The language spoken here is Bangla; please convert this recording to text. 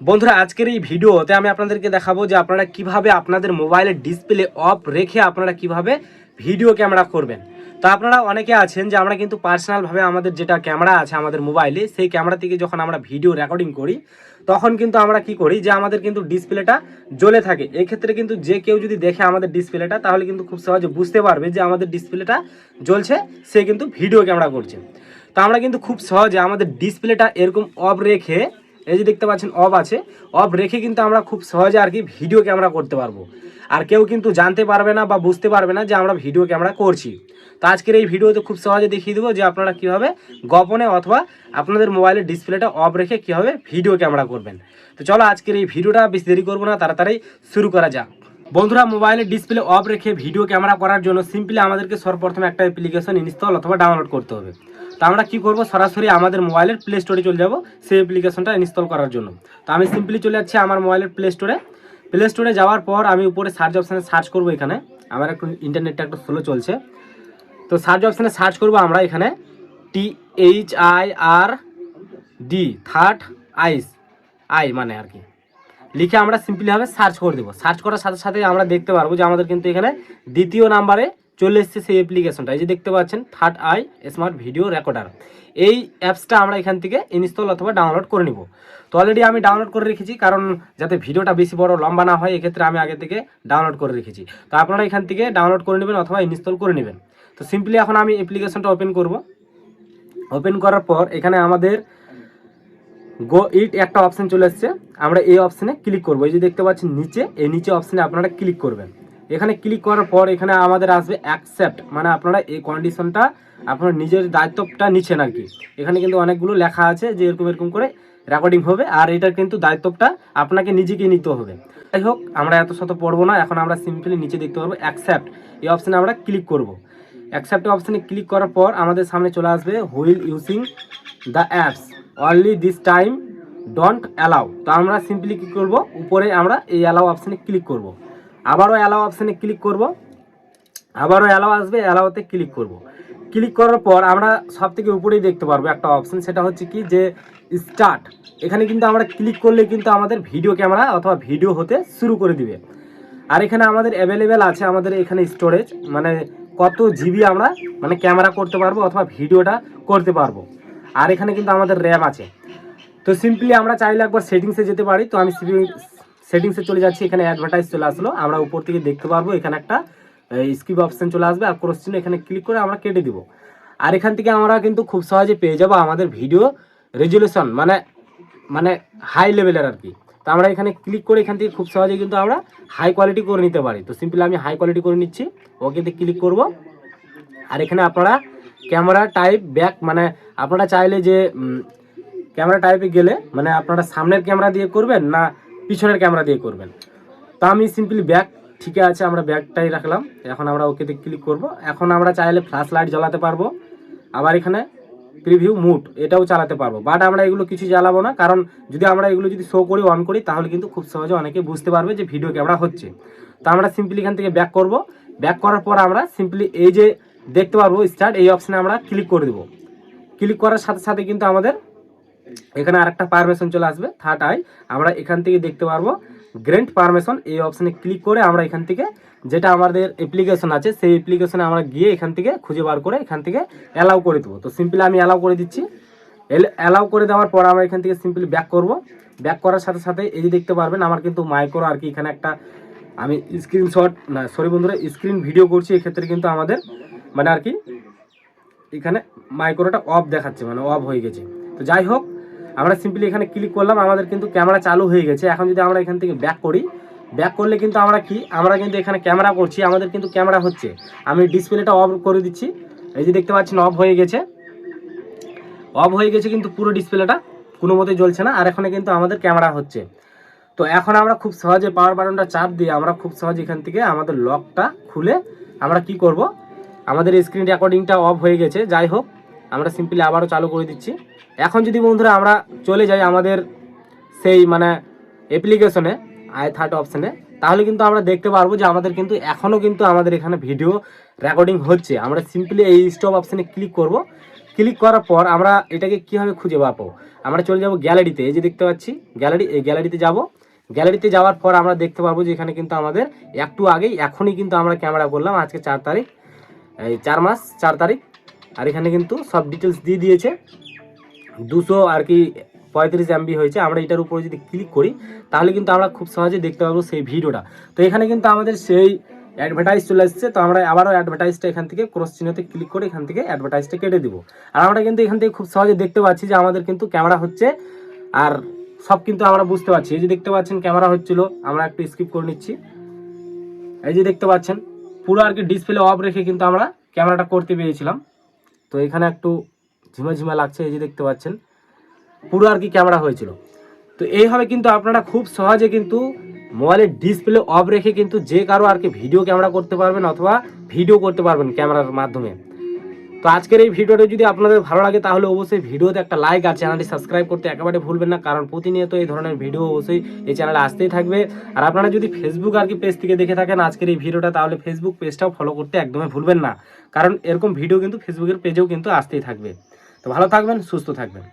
বন্ধুরা, আজকের এই ভিডিওতে আমি আপনাদেরকে দেখাবো যে আপনারা কীভাবে আপনাদের মোবাইলের ডিসপ্লে অফ রেখে আপনারা কীভাবে ভিডিও ক্যামেরা করবেন। তো আপনারা অনেকে আছেন যে আমরা কিন্তু পার্সোনালভাবে আমাদের যেটা ক্যামেরা আছে আমাদের মোবাইলে, সেই ক্যামেরা থেকে যখন আমরা ভিডিও রেকর্ডিং করি, তখন কিন্তু আমরা কি করি যে আমাদের কিন্তু ডিসপ্লেটা জ্বলে থাকে। এক্ষেত্রে কিন্তু যে কেউ যদি দেখে আমাদের ডিসপ্লেটা, তাহলে কিন্তু খুব সহজে বুঝতে পারবে যে আমাদের ডিসপ্লেটা জ্বলছে, সে কিন্তু ভিডিও ক্যামেরা করছে। তো আমরা কিন্তু খুব সহজে আমাদের ডিসপ্লেটা এরকম অফ রেখে এই যে দেখতে পাচ্ছেন, অফ আছে। অফ রেখে কিন্তু আমরা খুব সহজে আর কি ভিডিও ক্যামেরা করতে পারব। আর কেউ কিন্তু জানতে পারবে না বা বুঝতে পারবে না যে আমরা ভিডিও ক্যামেরা করছি। তো আজকের এই ভিডিওতে খুব সহজে দেখিয়ে দেবো যে আপনারা কীভাবে গোপনে অথবা আপনাদের মোবাইলের ডিসপ্লেটা অফ রেখে কীভাবে ভিডিও ক্যামেরা করবেন। তো চলো আজকের এই ভিডিওটা বেশি দেরি করব না, তাড়াতাড়ি শুরু করা যাক। বন্ধুরা মোবাইলের ডিসপ্লে অফ রেখে ভিডিও ক্যামেরা করার জন্য সিম্পলি আমাদেরকে সর্বপ্রথমে একটা অ্যাপ্লিকেশন ইনস্টল অথবা ডাউনলোড করতে হবে। তো আমরা কি করব? সরাসরি আমাদের মোবাইলের প্লে স্টোরে চলে যাব সেই অ্যাপ্লিকেশনটা ইনস্টল করার জন্য। তো আমি সিম্পলি চলে যাচ্ছি আমার মোবাইলের প্লে স্টোরে প্লে স্টোরে যাওয়ার পর আমি উপরে সার্চ অপশানে সার্চ করব এখানে। আমার একটু ইন্টারনেটটা একটু স্লো চলছে। তো সার্চ অপশানে সার্চ করব আমরা এখানে T H I R D third eyes I মানে আর কি। লিখে আমরা সিম্পলিভাবে সার্চ করে দেবো। সার্চ করার সাথে সাথে আমরা দেখতে পারব যে আমাদের কিন্তু এখানে দ্বিতীয় নাম্বারে চলে এসছে সেই অ্যাপ্লিকেশনটা এই যে দেখতে পাচ্ছেন third eye smart video recorder এই অ্যাপসটা আমরা এখান থেকে ইনস্টল অথবা ডাউনলোড করে নিব। তো অলরেডি আমি ডাউনলোড করে রেখেছি, কারণ যাতে ভিডিওটা বেশি বড়, লম্বা না হয়, এক্ষেত্রে আমি আগে থেকে ডাউনলোড করে রেখেছি। তো আপনারা এখান থেকে ডাউনলোড করে নেবেন অথবা ইনস্টল করে নেবেন। তো সিম্পলি এখন আমি অ্যাপ্লিকেশনটা ওপেন করব। ওপেন করার পর এখানে আমাদের গো ইট একটা অপশান চলে এসছে। আমরা এই অপশানে ক্লিক করব। এই যে দেখতে পাচ্ছেন নিচে, এই নিচে অপশানে আপনারা ক্লিক করবেন। এখানে ক্লিক করার পর এখানে আমাদের আসবে অ্যাকসেপ্ট মানে আপনারা এই কন্ডিশনটা আপনার নিজের দায়িত্বটা নিচ্ছেন আর কি এখানে কিন্তু অনেকগুলো লেখা আছে যে এরকম এরকম করে রেকর্ডিং হবে, আর এটার কিন্তু দায়িত্বটা আপনাকে নিজেকে নিতে হবে। যাই হোক, আমরা এত শত পড়ব না, এখন আমরা সিম্পলি নিচে দেখতে পারব অ্যাকসেপ্ট এই অপশানে আমরা ক্লিক করব। অ্যাকসেপ্ট অপশানে ক্লিক করার পর আমাদের সামনে চলে আসবে while using the apps only this time don't allow তো আমরা সিম্পলি কী করব? উপরে আমরা এই অ্যালাউ অপশানে ক্লিক করব। আবারও অ্যালাও অপশানে ক্লিক করব। আবারও অ্যালাও আসবে অ্যালাউতে ক্লিক করব। ক্লিক করার পর আমরা সব থেকে উপরেই দেখতে পারব একটা অপশান সেটা হচ্ছে কি যে স্টার্ট এখানে কিন্তু আমরা ক্লিক করলে কিন্তু আমাদের ভিডিও ক্যামেরা অথবা ভিডিও হতে শুরু করে দিবে। আর এখানে আমাদের অ্যাভেলেবেল আছে আমাদের এখানে স্টোরেজ মানে কত জিবি আমরা মানে ক্যামেরা করতে পারব অথবা ভিডিওটা করতে পারব। আর এখানে কিন্তু আমাদের র্যাম আছে। তো সিম্পলি আমরা চাইলে একবার সেটিংসে যেতে পারি। তো আমি সেটিংসে চলে যাচ্ছি, এখানে অ্যাডভার্টাইজ চলে আসলো। আমরা উপর থেকে দেখতে পারব, এখানে একটা স্কিপ অপশন চলে আসবে, আর ক্রস চিহ্ন এখানে ক্লিক করে আমরা কেটে দিব। আর এখান থেকে আমরা কিন্তু খুব সহজে পেয়ে যাব আমাদের ভিডিও রেজুলেশন মানে মানে হাই লেভেলের আর কি। তো আমরা এখানে ক্লিক করে এখান থেকে খুব সহজে কিন্তু আমরা হাই কোয়ালিটি করে নিতে পারি। তো সিম্পলি আমি হাই কোয়ালিটি করে নিচ্ছি ওকেতে ক্লিক করব। আর এখানে আপনারা ক্যামেরা টাইপ ব্যাক মানে আপনারা চাইলে যে ক্যামেরা টাইপে গেলে মানে আপনারা সামনের ক্যামেরা দিয়ে করবেন না পিছনের ক্যামেরা দিয়ে করবেন। তো আমি সিম্পলি ব্যাক ঠিক আছে, আমরা ব্যাকটাই রাখলাম। এখন আমরা ওকেতে ক্লিক করব। এখন আমরা চাইলে ফ্ল্যাশ লাইট জ্বালাতে পারব। আবার এখানে প্রিভিউ মুড এটাও চালাতে পারব। বাট আমরা এগুলো কিছু জ্বালাবো না, কারণ যদি আমরা এগুলো যদি শো করি অন করি, তাহলে কিন্তু খুব সহজে অনেকে বুঝতে পারবে যে ভিডিও ক্যামেরা হচ্ছে। তো আমরা সিম্পলি এখান থেকে ব্যাক করব। ব্যাক করার পর আমরা সিম্পলি এই যে দেখতে পারব স্টার্ট এই অপশানে আমরা ক্লিক করে দেবো। ক্লিক করার সাথে সাথে কিন্তু আমাদের এখানে আরেকটা পারমিশন চলে আসবে থার্ড আই আমরা এখান থেকে দেখতে পারব গ্রেন্ট পারমিশন এই অপশানে ক্লিক করে আমরা এখান থেকে যেটা আমাদের অ্যাপ্লিকেশন আছে, সেই অ্যাপ্লিকেশনে আমরা গিয়ে এখান থেকে খুঁজে বার করে এখান থেকে অ্যালাউ করে দেবো। তো সিম্পলি আমি অ্যালাউ করে দিচ্ছি। অ্যালাউ করে দেওয়ার পর আমরা এখান থেকে সিম্পলি ব্যাক করব। ব্যাক করার সাথে সাথে এই যে দেখতে পারবেন, আমার কিন্তু মাইক্রো আর কি এখানে একটা, আমি স্ক্রিনশট না সরি বন্ধুরা স্ক্রিন ভিডিও করছি, এক্ষেত্রে কিন্তু আমাদের মানে আর কি, এখানে মাইক্রোটা অফ দেখাচ্ছে মানে অফ হয়ে গেছে। তো যাই হোক আমরা সিম্পলি এখানে ক্লিক করলাম, আমাদের কিন্তু ক্যামেরা চালু হয়ে গেছে। এখন যদি আমরা এখান থেকে ব্যাক করি ব্যাক করলে কিন্তু আমরা কি? আমরা কিন্তু এখানে ক্যামেরা করছি, আমাদের কিন্তু ক্যামেরা হচ্ছে। আমি ডিসপ্লেটা অফ করে দিচ্ছি। এই যে দেখতে পাচ্ছেন অফ হয়ে গেছে। অফ হয়ে গেছে কিন্তু পুরো ডিসপ্লেটা কোনো মতে জ্বলছে না। আর এখানে কিন্তু আমাদের ক্যামেরা হচ্ছে। তো এখন আমরা খুব সহজে পাওয়ার বাটনটা চাপ দিয়ে আমরা খুব সহজে এখান থেকে আমাদের লকটা খুলে আমরা কি করব? আমাদের স্ক্রিন রেকর্ডিংটা অফ হয়ে গেছে। যাই হোক আমরা সিম্পলি আবারও চালু করে দিচ্ছি। এখন যদি বন্ধুরা আমরা চলে যাই আমাদের সেই মানে অ্যাপ্লিকেশনে আই থার্ড অপশানে তাহলে কিন্তু আমরা দেখতে পারব যে আমাদের কিন্তু এখনও কিন্তু আমাদের এখানে ভিডিও রেকর্ডিং হচ্ছে। আমরা সিম্পলি এই স্টপ অপশানে ক্লিক করব। ক্লিক করার পর আমরা এটাকে কীভাবে খুঁজে পাবো? আমরা চলে যাব গ্যালারিতে এই যে দেখতে পাচ্ছি গ্যালারি এই গ্যালারিতে যাব। গ্যালারিতে যাওয়ার পর আমরা দেখতে পারব যে এখানে কিন্তু আমাদের একটু আগেই, এখনই কিন্তু আমরা ক্যামেরা করলাম, আজকে চার তারিখ, এই চার মাস, চার তারিখ। আর এখানে কিন্তু সব ডিটেলস দিয়ে দিয়েছে। দুশো আর কি পঁয়ত্রিশ এমবি হয়েছে। আমরা এটার উপরে যদি ক্লিক করি, তাহলে কিন্তু আমরা খুব সহজে দেখতে পাবো সেই ভিডিওটা। তো এখানে কিন্তু আমাদের সেই অ্যাডভার্টাইজ চলে এসেছে। তো আমরা আবারও অ্যাডভার্টাইজটা এখান থেকে ক্রস চিহ্নতে ক্লিক করে এখান থেকে অ্যাডভার্টাইজটা কেটে দিব। আর আমরা কিন্তু এখান থেকে খুব সহজে দেখতে পাচ্ছি যে আমাদের কিন্তু ক্যামেরা হচ্ছে। আর সব কিন্তু আমরা বুঝতে পারছি। এই যে দেখতে পাচ্ছেন ক্যামেরা হচ্ছিল। আমরা একটু স্কিপ করে নিচ্ছি। এই যে দেখতে পাচ্ছেন, পুরো আর কি ডিসপ্লে অফ রেখে কিন্তু আমরা ক্যামেরাটা করতে পেরেছিলাম। তো এখানে একটু ঝিমা ঝিমা লাগছে, এই যে দেখতে পাচ্ছেন। পুরো আর কি ক্যামেরা হয়েছিল। তো এইভাবে কিন্তু আপনারা খুব সহজে কিন্তু মোবাইলের ডিসপ্লে অফ রেখে কিন্তু যে কারও আর কি ভিডিও ক্যামেরা করতে পারবেন অথবা ভিডিও করতে পারবেন ক্যামেরার মাধ্যমে। তো আজকের এই ভিডিওটা যদি আপনাদের ভালো লাগে, তাহলে অবশ্যই ভিডিওতে একটা লাইক আর চ্যানেলটি সাবস্ক্রাইব করতে একেবারে ভুলবেন না, কারণ প্রতিনিয়ত এই ধরনের ভিডিও অবশ্যই এই চ্যানেলে আসতেই থাকবে। আর আপনারা যদি ফেসবুক আর কি পেজ থেকে দেখে থাকেন আজকের এই ভিডিওটা, তাহলে ফেসবুক পেজটাও ফলো করতে একদমই ভুলবেন না, কারণ এরকম ভিডিও কিন্তু ফেসবুকের পেজেও কিন্তু আসতেই থাকবে। তো ভালো থাকবেন, সুস্থ থাকবেন।